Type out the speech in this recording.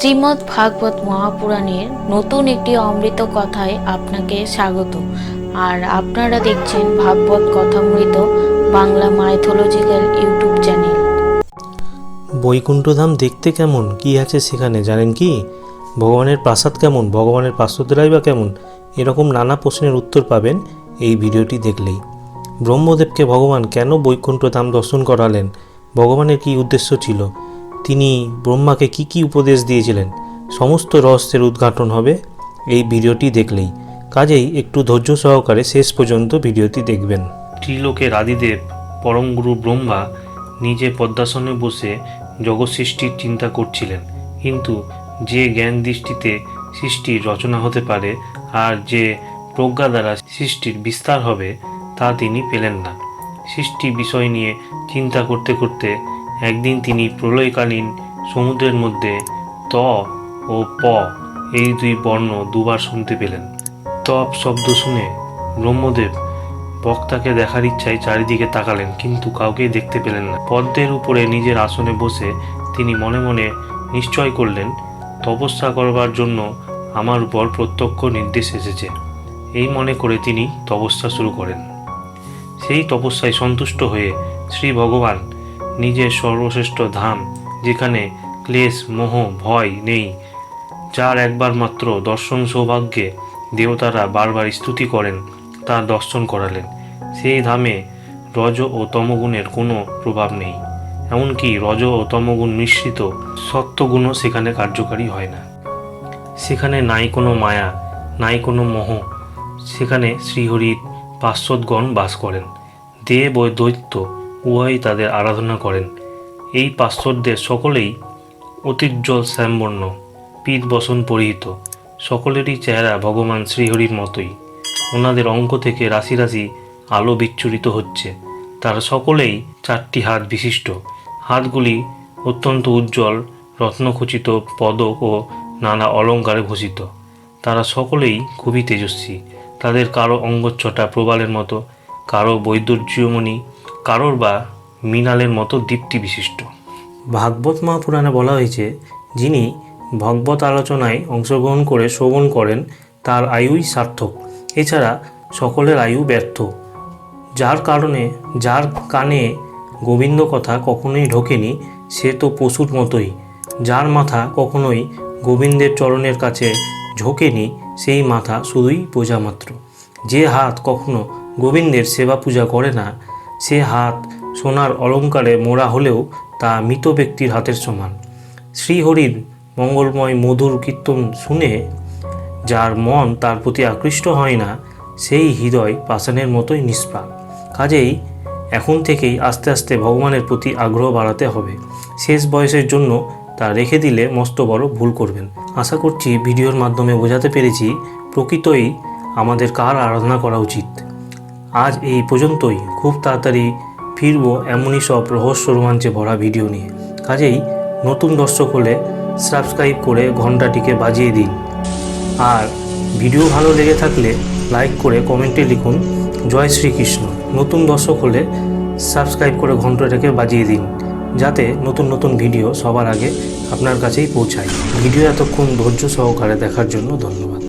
শ্রীমদ্ ভাগবত মহাপুরাণের নতুন একটি অমৃত কথায় আপনাকে স্বাগত। আর আপনারা দেখছেন Bhagavat Kathamrita Bangla mythological YouTube channel. Baikunthadham দেখতে কেমন? কি আছে সেখানে? জানেন কি? ভগবানের প্রাসাদ কেমন? ভগবানের পার্শ্বদরাই বা কেমন? এরকম নানা প্রশ্নের উত্তর পাবেন এই ভিডিওটি দেখলেই। ব্রহ্মদেবকে ভগবান কেন বৈকুণ্ঠধাম দর্শন করালেন? ভগবানের কি উদ্দেশ্য ছিল? তিনি ব্রহ্মাকে কি কি উপদেশ দিয়েছিলেন? সমস্ত রহস্যের উদ্ঘাটন হবে এই ভিডিওটি দেখলেই। কাজেই একটু ধৈর্য সহকারে শেষ পর্যন্ত ভিডিওটি দেখবেন। ত্রিলোকের আদিদেব পরম গুরু ব্রহ্মা নিজে পদ্মাসনে বসে জগৎ সৃষ্টির চিন্তা করছিলেন। কিন্তু যে জ্ঞান দৃষ্টিতে সৃষ্টির রচনা হতে পারে আর যে প্রজ্ঞা দ্বারা সৃষ্টির বিস্তার হবে, তা তিনি পেলেন না। সৃষ্টি বিষয় নিয়ে চিন্তা করতে করতে একদিন তিনি প্রলয়কালীন সমুদ্রের মধ্যে ত ও প এই দুই বর্ণ দুবার শুনতে পেলেন। তপ শব্দ শুনে ব্রহ্মদেব বক্তাকে দেখার ইচ্ছায় চারিদিকে তাকালেন, কিন্তু কাউকেই দেখতে পেলেন না। পদ্মের উপরে নিজের আসনে বসে তিনি মনে মনে নিশ্চয় করলেন, তপস্যা করবার জন্য আমার উপর প্রত্যক্ষ নির্দেশ এসেছে। এই মনে করে তিনি তপস্যা শুরু করেন। সেই তপস্যায় সন্তুষ্ট হয়ে শ্রী ভগবান নিজের সর্বশ্রেষ্ঠ ধাম, যেখানে ক্লেশ, মোহ, ভয় নেই, যার একবার মাত্র দর্শন সৌভাগ্যে দেবতারা বারবার স্তুতি করেন, তার দর্শন করালেন। সেই ধামে রজ ও তমগুণের কোনো প্রভাব নেই। এমনকি রজ ও তমগুণ মিশ্রিত সত্যগুণও সেখানে কার্যকারী হয় না। সেখানে নাই কোনো মায়া, নাই কোনো মোহ। সেখানে শ্রীহরির পার্শ্বদগণ বাস করেন। দেব ও দৈত্য উভয়ই তাদের আরাধনা করেন। এই পার্শ্বদের সকলেই অতিজ্জ্বল শ্যামবর্ণ, পীত বসন পরিহিত, সকলেরই চেহারা ভগবান শ্রীহরির মতোই। ওনাদের অঙ্ক থেকে রাশি রাশি আলো বিচ্ছুরিত হচ্ছে। তারা সকলেই চারটি হাত বিশিষ্ট। হাতগুলি অত্যন্ত উজ্জ্বল, রত্নখচিত, পদক ও নানা অলঙ্কারে ভূষিত। তারা সকলেই খুবই তেজস্বী। তাদের কারও অঙ্গচ্ছটা প্রবালের মতো, কারও বৈদুর্যমণি কারোর বা মৃণালের মতো দীপ্তি বিশিষ্ট। ভাগবত মহাপুরাণে বলা হয়েছে, যিনি ভগবত আলোচনায় অংশগ্রহণ করে শ্রবণ করেন, তার আয়ুই সার্থক। এছাড়া সকলের আয়ু ব্যর্থ। যার কারণে, যার কানে গোবিন্দ কথা কখনোই ঢোকেনি, সে তো পশুর মতোই। যার মাথা কখনোই গোবিন্দের চরণের কাছে ঝোঁকেনি, সেই মাথা শুধুই বোঝা মাত্র যে হাত কখনো গোবিন্দের সেবা পূজা করে না সে হাত সোনার অলঙ্কারে মোড়া হলেও তা মৃত ব্যক্তির হাতের সমান। শ্রীহরির মঙ্গলময় মধুর কীর্তন শুনে যার মন তার প্রতি আকৃষ্ট হয় না, সেই হৃদয় পাষাণের মতোই নিষ্প্রাণ কাজেই এখন থেকেই আস্তে আস্তে ভগবানের প্রতি আগ্রহ বাড়াতে হবে। শেষ বয়সের জন্য তা রেখে দিলে মস্ত বড় ভুল করবেন। আশা করছি ভিডিওর মাধ্যমে বোঝাতে পেরেছি, প্রকৃতই আমাদের কার আরাধনা করা উচিত। আজ এই পর্যন্তই। খুব তাড়াতাড়ি ফিরবো এমনই সব রহস্য রোমাঞ্চে ভরা ভিডিও নিয়ে। কাজেই নতুন দর্শক হলে সাবস্ক্রাইব করে ঘন্টাটিকে বাজিয়ে দিন। আর ভিডিও ভালো লেগে থাকলে লাইক করে কমেন্টে লিখুন, জয় শ্রীকৃষ্ণ। নতুন দর্শক হলে সাবস্ক্রাইব করে ঘন্টাটাকে বাজিয়ে দিন, যাতে নতুন নতুন ভিডিও সবার আগে আপনার কাছেই পৌঁছায়। ভিডিও এতক্ষণ ধৈর্য সহকারে দেখার জন্য ধন্যবাদ।